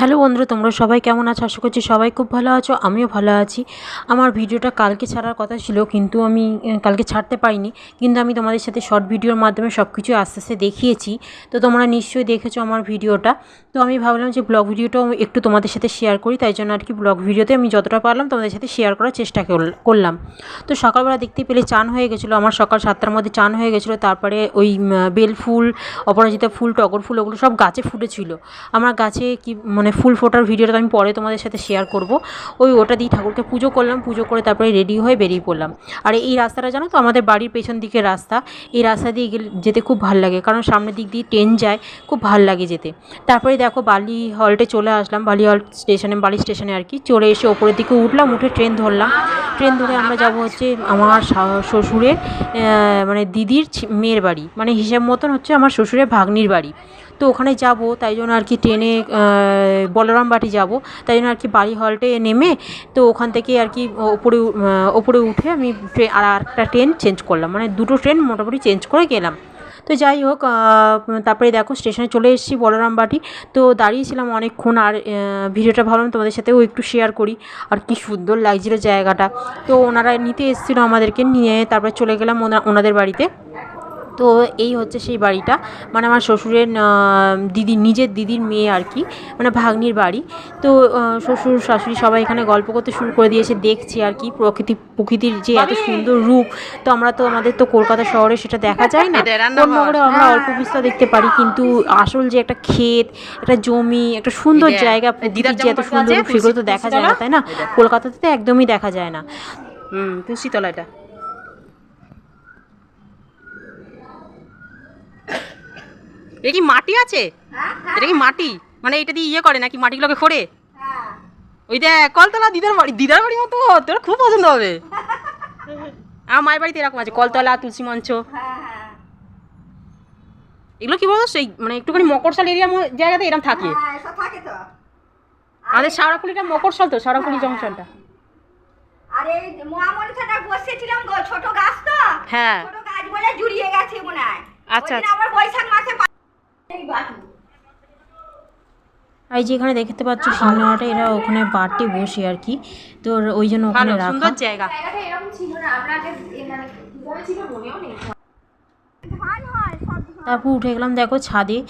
Hello বন্ধুরা, তোমরা সবাই কেমন আছো? আশা করছি সবাই খুব ভালো আছো, আমিও ভালো আছি। আমার ভিডিওটা কালকে ছাড়ার কথা ছিল, কিন্তু আমি কালকে ছাড়তে পারিনি। কিন্তু আমি তোমাদের সাথে শর্ট ভিডিওর মাধ্যমে সব কিছু আস্তে আস্তে দেখিয়েছি। তো তোমরা নিশ্চয়ই দেখেছ আমার ভিডিওটা। তো আমি ভাবলাম যে ব্লগ ভিডিওটাও একটু তোমাদের সাথে শেয়ার করি, তাই জন্য আর কি ব্লগ ভিডিওতে আমি যতটা পারলাম তোমাদের সাথে শেয়ার করার চেষ্টা করলাম। তো সকালবেলা দেখতে পেলে চান হয়ে গেছিল, আমার সকাল সাতটার মধ্যে চান হয়ে গেছিল, তারপরে ওই বেল ফুল, অপরাজিতা ফুল, টগর ফুল, ওগুলো সব গাছে ফুটেছিল। আমার গাছে কি মানে ফুল ফোটার ভিডিওটা আমি পরে তোমাদের সাথে শেয়ার করব। ওই ওটা দিয়ে ঠাকুরকে পুজো করলাম, পুজো করে তারপরে রেডি হয়ে বেরিয়ে পড়লাম। আর এই রাস্তাটা জানো তো, আমাদের বাড়ির পেছন দিকের রাস্তা। এই রাস্তা দিয়ে গেলে যেতে খুব ভালো লাগে, কারণ সামনের দিক দিয়ে ট্রেন যায়, খুব ভালো লাগে যেতে। তারপরে দেখো বালি হল্টে চলে আসলাম, বালি হল্ট স্টেশনে বালি স্টেশনে আর কি। চলে এসে ওপরের দিকে উঠলাম, উঠে ট্রেন ধরলাম। ট্রেন ধরে আমরা যাব হচ্ছে আমার শ্বশুরের মানে দিদির মেয়ের বাড়ি। মানে হিসাব মতন হচ্ছে আমার শ্বশুরের ভাগ্নির বাড়ি। তো ওখানে যাব, তাই জন্য আর কি ট্রেনে বলরাম বাটি যাব। তাই জন্য আর কি বাড়ি হল্টে নেমে তো ওখান থেকে আর কি ওপরে ওপরে উঠে আমি আর একটা ট্রেন চেঞ্জ করলাম। মানে দুটো ট্রেন মোটামুটি চেঞ্জ করে গেলাম। তো যাই হোক তারপরে দেখো স্টেশনে চলে এসেছি বলরাম বাটি তো দাঁড়িয়েছিলাম অনেকক্ষণ আর ভিডিওটা ভাবলাম তোমাদের সাথেও একটু শেয়ার করি। আর কি সুন্দর লাগছিল জায়গাটা। তো ওনারা নিতে এসেছিল আমাদেরকে নিয়ে, তারপরে চলে গেলাম ওনা- ওনাদের বাড়িতে। তো এই হচ্ছে সেই বাড়িটা। মানে আমার শ্বশুরের দিদি নিজের দিদির মেয়ে আর কি। মানে ভাগ্নির বাড়ি। তো শ্বশুর শাশুড়ি সবাই এখানে গল্প করতে শুরু করে দিয়েছে দেখছি আর কি। প্রকৃতি প্রকৃতির যে এত সুন্দর রূপ তো আমরা তো আমাদের তো কলকাতা শহরে সেটা দেখা যায় না। কোন নগরে আমরা অল্প বিস্তর দেখতে পারি কিন্তু আসল যে একটা ক্ষেত একটা জমি একটা সুন্দর জায়গা দিদার প্রকৃতির যে এত সুন্দর রূপ সেগুলো তো দেখা যায় না তাই না? কলকাতাতে তো একদমই দেখা যায় না। হুম তুলসী তলা এটা। এটা কি মাটি আছে? এটা কি মাটি? মানে এটা দিয়ে ইয়ে করে নাকি মাটিগুলোকে খোঁড়ে? ওই দেখ কলতলা দিদার বাড়ি দিদার বাড়ির মতো তোর খুব পছন্দ হবে। আমার মায়ের বাড়িতে এরকম আছে কলতলা তুলসী মঞ্চ। এগুলো কি বলতো সেই মানে একটুখানি মকরশাল এরিয়া জায়গাতে এরকম থাকে? হ্যাঁ, আমাদের শাওড়াফুলিটা মকরশাল তো শাওড়াফুলি জংশনটা। আর বসেছিলাম গো ছোট গাছ তো। হ্যাঁ। ছোট গাছ বলে জুড়িয়ে গেছে মনে হয়। আচ্ছা, আবার বৈশাখ মাসে। আর এই যে এখানে দেখতে পাচ্ছ সিংহটা এরা ওখানে বাটি বসে আর কি। তো ওই জন্য ওখানে ভালো রাখা। সুন্দর জায়গা। জায়গাটা এরকম ছিল না আমরা আগে মানে কীভাবে ছিল মনেও নেই। হয়। তারপর উঠে গেলাম দেখো ছাদে।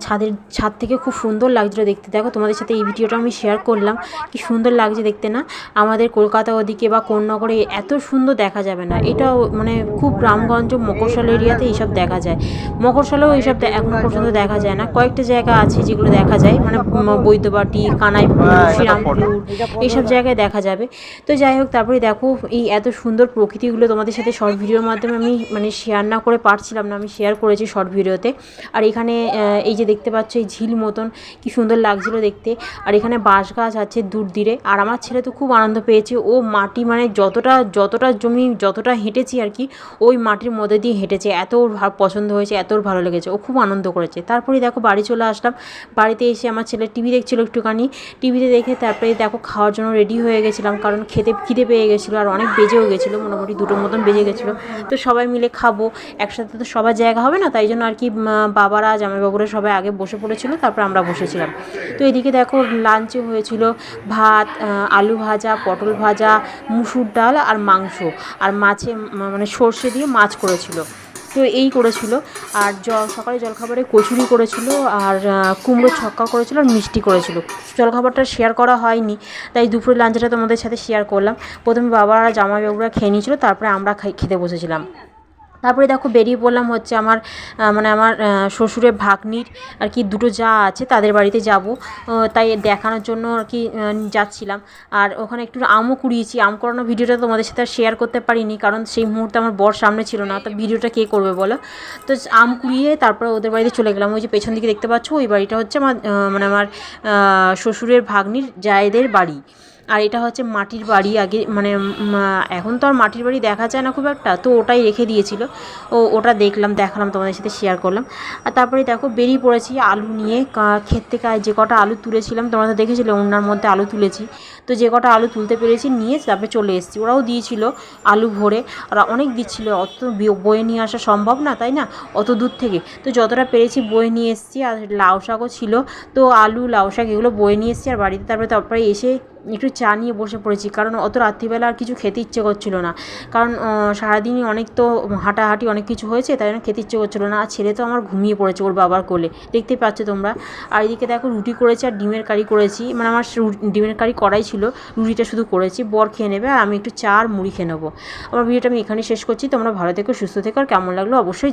ছাদের ছাদ থেকে খুব সুন্দর লাগছিল দেখতে। দেখো তোমাদের সাথে এই ভিডিওটা আমি শেয়ার করলাম। কি সুন্দর লাগছে দেখতে না? আমাদের কলকাতা ওদিকে বা কোন নগরে এত সুন্দর দেখা যাবে না। এটাও মানে খুব গ্রামগঞ্জ মকরশাল এরিয়াতে এইসব দেখা যায়। মকরশালেও এইসব দে- এখনও পর্যন্ত দেখা যায় না। কয়েকটা জায়গা আছে যেগুলো দেখা যায়। মানে বৈদ্যবাটি কানাইপুর শ্রীরামপুর এইসব জায়গায় দেখা যাবে। তো যাই হোক তারপরে দেখো এই এত সুন্দর প্রকৃতিগুলো তোমাদের সাথে শর্ট ভিডিওর মাধ্যমে আমি মানে শেয়ার না করে পারছিলাম না। আমি শেয়ার করেছি শর্ট ভিডিওতে আর এখানে এই যে দেখতে পাচ্ছ, এই ঝিল মতন, কি সুন্দর লাগছিল দেখতে। আর এখানে বাঁশ গাছ আছে দূর দিরে আর আমার ছেলে তো খুব আনন্দ পেয়েছে। ও মাটি মানে যতটা যতটা জমি, যতটা হেঁটেছি আর কি, ওই মাটির মধ্যে দিয়ে হেঁটেছে। এত ওর পছন্দ হয়েছে, এত ওর ভালো লেগেছে। ও খুব আনন্দ করেছে। তারপরে দেখো, বাড়ি চলে আসলাম। বাড়িতে এসে আমার ছেলে টিভি দেখছিল একটুখানি। টিভিতে দেখে তারপরে দেখো, খাওয়ার জন্য রেডি হয়ে গেছিলাম। কারণ খেতে, খিদে পেয়ে গেছিল আর অনেক বেজেও গেছিল। মোটামুটি দুটোর মতন বেজে গেছিল। তো সবাই মিলে খাব। একসাথে তো সবার জায়গা হবে না, তাই জন্য আর কি বাবারা, জামাইবাবুরা সবাই আগে বসে পড়েছিল, তারপর আমরা বসেছিলাম। তো এদিকে দেখো লাঞ্চে হয়েছিল ভাত আলু ভাজা, পটল ভাজা, মুসুর ডাল আর মাংস। আর মাছে মানে সর্ষে দিয়ে মাছ করেছিল। তো এই করেছিল। আর জ সকালে জলখাবারে কচুরি করেছিল, আর কুমড়ো ছক্কা করেছিল আর মিষ্টি করেছিল। জলখাবারটা শেয়ার করা হয়নি, তাই দুপুরে লাঞ্চটা তোমাদের সাথে শেয়ার করলাম। প্রথমে বাবারা, জামাইবাবুরা খেয়ে নিয়েছিল, তারপরে আমরা খেতে বসেছিলাম। তারপরে দেখো বেরিয়ে পড়লাম হচ্ছে আমার মানে আমার শ্বশুরের ভাগ্নির আর কি দুটো যা আছে তাদের বাড়িতে যাব। তাই দেখানোর জন্য আর কি যাচ্ছিলাম। আর ওখানে একটু আমও কুড়িয়েছি। আম করানো ভিডিওটা তোমাদের সাথে শেয়ার করতে পারিনি, কারণ সেই মুহূর্তে আমার বর সামনে ছিল না। তো ভিডিওটা কে করবে বলো? তো আম কুড়িয়ে তারপরে ওদের বাড়িতে চলে গেলাম। ওই যে পেছন দিকে দেখতে পাচ্ছ, ওই বাড়িটা হচ্ছে আমার মানে আমার শ্বশুরের ভাগ্নির জায়েদের বাড়ি। আর এটা হচ্ছে মাটির বাড়ি আগে মানে এখন তো আর মাটির বাড়ি দেখা যায় না খুব একটা, তো ওটাই রেখে দিয়েছিল। ও, ওটা দেখলাম, দেখালাম, তোমাদের সাথে শেয়ার করলাম। আর তারপরে দেখো, বেরিয়ে পড়েছি আলু নিয়ে ক্ষেত থেকে যে কটা আলু তুলেছিলাম, তোমরা তো দেখেছিলে ওনার মধ্যে আলু তুলেছি। তো যে কটা আলু তুলতে পেরেছি, নিয়ে তারপরে চলে এসেছি। ওরাও দিয়েছিল আলু ভরে, ওরা অনেক দিচ্ছিল, অত বয়ে নিয়ে আসা সম্ভব না, তাই না? অত দূর থেকে। তো যতটা পেরেছি, বয়ে নিয়ে এসেছি, আর লাউ শাকও ছিল। তো আলু, লাউ শাক, এগুলো বয়ে নিয়ে এসেছি, আর বাড়িতে তারপরে তারপরে এসে একটু চা নিয়ে বসে পড়েছি। কারণ অত রাত্রিবেলা আর কিছু খেতে ইচ্ছে করছিল না। কারণ সারাদিনই অনেক তো হাঁটাহাঁটি অনেক কিছু হয়েছে, তাই জন্য খেতে ইচ্ছে করছিল না। আর ছেলে তো আমার ঘুমিয়ে পড়েছে ওর বাবার কোলে। দেখতে পাচ্ছ তোমরা? আর এদিকে দেখো, রুটি করেছি আর ডিমের কারি করেছি। মানে আমার ডিমের কারি করাই ছিল। রুটিটা শুধু করেছি, বর খেয়ে নেবে, আর আমি একটু চা আর মুড়ি খেয়ে নেব। আমার ভিডিওটা আমি এখানে শেষ করছি। তোমরা ভালো থেকো, সুস্থ থেকো, আর কেমন লাগল অবশ্যই